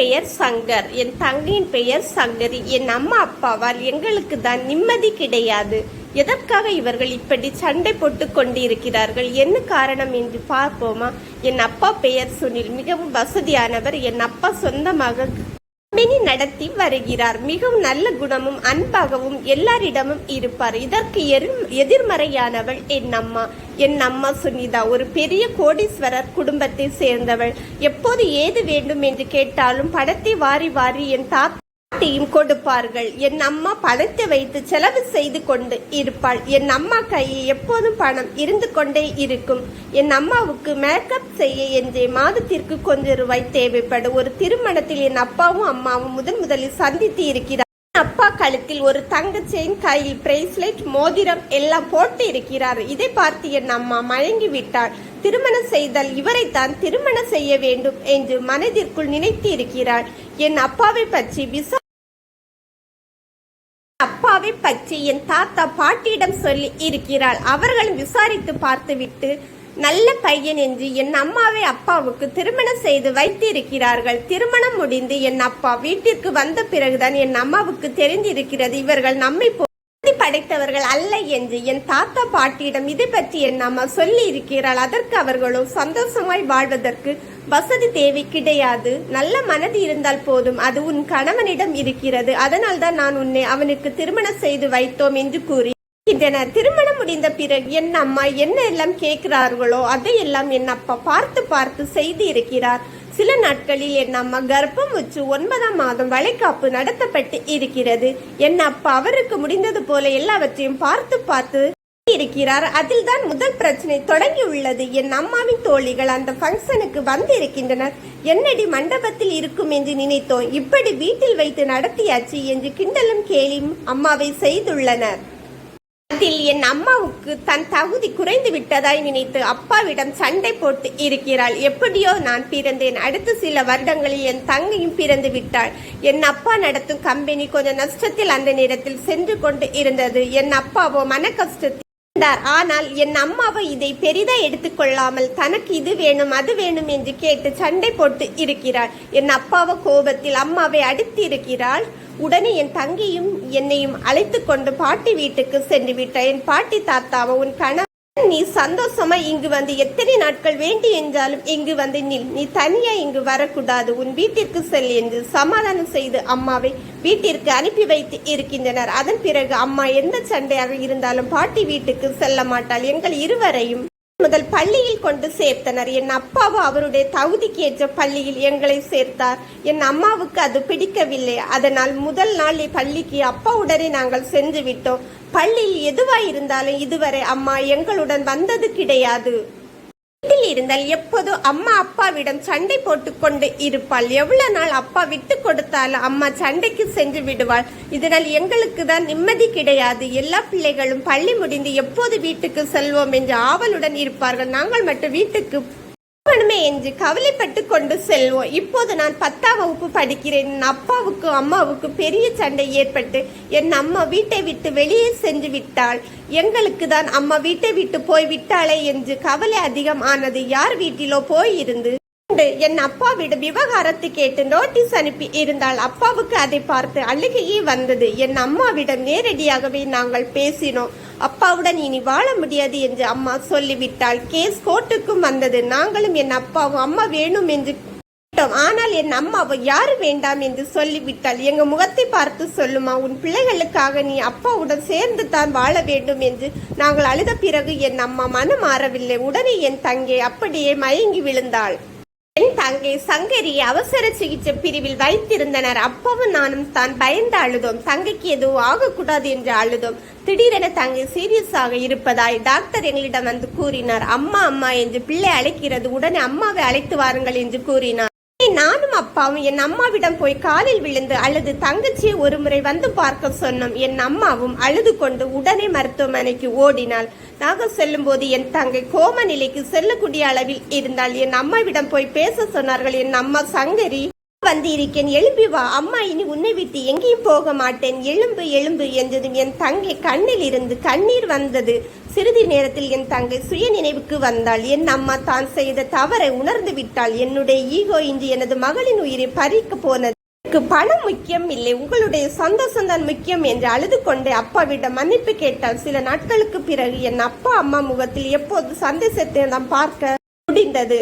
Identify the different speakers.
Speaker 1: பெயர் சங்கர். என் தங்கையின் பெயர் சங்கரி. என் அம்மா அப்பாவால் எங்களுக்கு தான் நிம்மதி கிடையாது. எதற்காக இவர்கள் இப்படி சண்டை போட்டு கொண்டிருக்கிறார்கள்? என்ன காரணம் என்று பார்ப்போமா? என் அப்பா பெயர் சுனில். மிகவும் வசதியானவர். என் அப்பா சொந்தமாக கம்பெனி நடத்தி வருகிறார். மிகவும் நல்ல குணமும் அன்பாகவும் எல்லாரிடமும் இருப்பார். இதற்கு எதிர்- எதிர்மறையானவள் என் அம்மா. என் அம்மா சுனிதா ஒரு பெரிய கோடீஸ்வரர் குடும்பத்தை சேர்ந்தவள். எப்போது ஏது வேண்டும் என்று கேட்டாலும் படத்தை வாரி வாரி என் தாத்தா பாட்டியும் கொடுப்பார்கள். என் அம்மா பணத்தை வைத்து செலவு செய்து கொண்டு இருப்பாள். என் அம்மா கையில் எப்போதும் பணம் இருந்து கொண்டே இருக்கும். என் அம்மாவுக்கு மேக்கப் செய்ய என்றே மாதத்திற்கு கொஞ்சம் ரூபாய் தேவைப்படும் ஒரு திருமணத்தில் என் அப்பாவும் அம்மாவும் முதன் முதலில் சந்தித்து இருக்கிறார். அப்பா கழுத்தில் ஒரு தங்க செயின் கையில் பிரேஸ்லெட் மோதிரம் எல்லாம் போட்டு இருக்கிறார். இதை பார்த்து என் அம்மா மயங்கி விட்டாள். திருமணம் செய்தால் இவரைத்தான் திருமணம் செய்ய வேண்டும் என்று மனதிற்குள் நினைத்து இருக்கிறாள். என் அப்பாவை பற்றி விசா அப்பாவை பற்றி என் தாத்தா பாட்டியிடம் சொல்லி இருக்கிறாள். அவர்களும் விசாரித்து பார்த்துவிட்டு நல்ல பையன் என்று என் அம்மாவை அப்பாவுக்கு திருமணம் செய்து வைத்திருக்கிறார்கள். திருமணம் முடிந்து என் அப்பா வீட்டிற்கு வந்த பிறகுதான் என் அம்மாவுக்கு தெரிந்திருக்கிறது. இவர்கள் நம்மை போ- படைத்தவர்கள் அல்ல என்று என் தாத்தா பாட்டியிடம் இதை பற்றி என் அம்மா சொல்லி இருக்கிறாள் அதற்கு அவர்களோ சந்தோஷமாய் வாழ்வதற்கு வசதி தேவை கிடையாது. நல்ல மனது இருந்தால் போதும். அது உன் கணவனிடம் இருக்கிறது. அதனால் தான் நான் உன்னை அவனுக்கு திருமணம் செய்து வைத்தோம் என்று கூறி இருக்கின்றனர் திருமணம் முடிந்த பிறகு என் அம்மா என்ன எல்லாம் கேட்கிறார்களோ அதையெல்லாம் என் அப்பா பார்த்து பார்த்து செய்து இருக்கிறார் சில நாட்களில் என் அம்மா கர்ப்பம் வச்சு ஒன்பதாம் மாதம் வளைகாப்பு நடத்தப்பட்டு இருக்கிறது. என் அப்பா அவருக்கு முடிந்தது போல எல்லாவற்றையும் பார்த்து பார்த்து இருக்கிறார். அதில் தான் முதல் பிரச்சனை தொடங்கி உள்ளது. என் அம்மாவின் தோழிகள் அந்த ஃபங்க்ஷனுக்கு வந்து இருக்கின்றனர் என்னடி மண்டபத்தில் இருக்கும் என்று நினைத்தோம். இப்படி வீட்டில் வைத்து நடத்தியாச்சு என்று கிண்டலும் கேலியும் அம்மாவை செய்துள்ளனர். அதில் என் அம்மாவுக்கு தன் தகுதி குறைந்து விட்டதாய் நினைத்து அப்பாவிடம் சண்டை போட்டு இருக்கிறாள். எப்படியோ நான் பிறந்தேன். அடுத்த சில வருடங்களில் என் தங்கையும் பிறந்து விட்டாள். என் அப்பா நடத்தும் கம்பெனி கொஞ்சம் நஷ்டத்தில் அந்த நேரத்தில் சென்று கொண்டு இருந்தது. என் அப்பாவோ மன கஷ்டத்தில் இருந்தார். ஆனால் என் அம்மாவை இதை பெரிதா எடுத்துக்கொள்ளாமல் தனக்கு இது வேணும் அது வேணும் என்று கேட்டு சண்டை போட்டு இருக்கிறாள். என் அப்பாவோ கோபத்தில் அம்மாவை அடித்து இருக்கிறாள் உடனே என் தங்கியும் என்னையும் அழைத்து கொண்டு பாட்டி வீட்டுக்கு சென்று விட்டார். என் பாட்டி தாத்தாவை உன் கணவன் நீ சந்தோஷமா இங்கு வந்து எத்தனை நாட்கள் வேண்டி என்றாலும் இங்கு வந்து நில். நீ தனியா இங்கு வரக்கூடாது. உன் வீட்டிற்கு செல் என்று சமாதானம் செய்து அம்மாவை வீட்டிற்கு அனுப்பி வைத்து இருக்கின்றனர். அதன் பிறகு அம்மா எந்த சண்டையாக இருந்தாலும் பாட்டி வீட்டுக்கு செல்ல மாட்டாள். எங்கள் இருவரையும் முதல் பள்ளியில் கொண்டு சேர்த்தனர். என் அப்பாவும் அவருடைய தகுதிக்கு ஏற்ற பள்ளியில் எங்களை சேர்த்தார். என் அம்மாவுக்கு அது பிடிக்கவில்லை. அதனால் முதல் நாள் பள்ளிக்கு அப்பாவுடனே நாங்கள் சென்று விட்டோம். பள்ளியில் எதுவாய் இருந்தாலும் இதுவரை அம்மா எங்களுடன் வந்தது கிடையாது. வீட்டில் இருந்தால் எப்போதும் அம்மா அப்பாவிடம் சண்டை போட்டுக்கொண்டு இருப்பாள். எவ்வளவு நாள் அப்பா விட்டு கொடுத்தாலும் அம்மா சண்டைக்கு சென்று விடுவாள். இதனால் எங்களுக்கு தான் நிம்மதி கிடையாது. எல்லா பிள்ளைகளும் பள்ளி முடிந்து எப்போது வீட்டுக்கு செல்வோம் என்று ஆவலுடன் இருப்பார்கள். நாங்கள் மட்டும் வீட்டுக்கு போகணுமே என்று கவலைப்பட்டு கொண்டு செல்வோம். இப்போது நான் பத்தாம் வகுப்பு படிக்கிறேன். என் அப்பாவுக்கும் அம்மாவுக்கும் பெரிய சண்டை ஏற்பட்டு என் அம்மா வீட்டை விட்டு வெளியே சென்று விட்டாள். எங்களுக்கு தான் அம்மா வீட்டை விட்டு போய் விட்டாளே என்று கவலை அதிகம் ஆனது. யார் வீட்டிலோ போயிருந்து உண்டு. என் அப்பாவிடம் விவகாரத்தை கேட்டு நோட்டீஸ் அனுப்பி இருந்தால் அப்பாவுக்கு அதை பார்த்து அழுகையே வந்தது. என் அம்மாவிடம் நேரடியாகவே நாங்கள் பேசினோம். அப்பாவுடன் இனி வாழ முடியாது என்று அம்மா சொல்லிவிட்டாள். கேஸ் கோர்ட்டுக்கும் வந்தது. நாங்களும் என் அப்பாவும் அம்மா வேணும் என்று கேட்டோம். ஆனால் என் அம்மாவை யாரு வேண்டாம் என்று சொல்லிவிட்டாள். எங்க முகத்தை பார்த்து சொல்லுமா உன் பிள்ளைகளுக்காக நீ அப்பாவுடன் சேர்ந்து தான் வாழ வேண்டும் என்று நாங்கள் அழுத பிறகு என் அம்மா மனம் மாறவில்லை. உடனே என் தங்கை அப்படியே மயங்கி விழுந்தாள். என் தங்கை சங்கரி அவசர சிகிச்சை பிரிவில் வைத்திருந்தனர். அப்பாவும் நானும் தான் பயந்து அழுதோம். தங்கைக்கு எதுவும் ஆகக்கூடாது என்று அழுதோம். திடீரென தங்கை சீரியஸாக இருப்பதாய் டாக்டர் எங்களிடம் வந்து கூறினார். அம்மா அம்மா என்று பிள்ளை அழைக்கிறது. உடனே அம்மாவை அழைத்து வாருங்கள் என்று கூறினார். அப்பாவும் என் அம்மாவிடம் போய் காலில் விழுந்து அல்லது தங்கச்சியை ஒரு முறை வந்து பார்க்க சொன்னோம். என் அம்மாவும் அழுது கொண்டு உடனே மருத்துவமனைக்கு ஓடினாள். நாங்கள் செல்லும்போது என் தங்கை கோம நிலைக்கு செல்லக்கூடிய அளவில் இருந்தால் என் அம்மாவிடம் போய் பேச சொன்னார்கள். என் அம்மா சங்கரி வந்து இருக்கேன் எழும்பி வா. அம்மா இனி உன்னை விட்டு எங்கேயும் போக மாட்டேன். எழும்பு எழும்பு என்றதும் என் தங்கை கண்ணில் இருந்து கண்ணீர் வந்தது. சிறிது நேரத்தில் என் தங்கை சுய நினைவுக்கு வந்தாள். என் அம்மா தான் செய்த தவறை உணர்ந்து விட்டாள். என்னுடைய ஈகோ இன்று எனது மகளின் உயிரை பறிக்க போனது. எனக்கு பணம் முக்கியம் இல்லை. உங்களுடைய சந்தோஷம் தான் முக்கியம் என்று அழுது கொண்டே அப்பாவிடம் மன்னிப்பு கேட்டால் சில நாட்களுக்கு பிறகு என் அப்பா அம்மா முகத்தில் எப்போது சந்தேசத்தை நாம் பார்க்க முடிந்தது.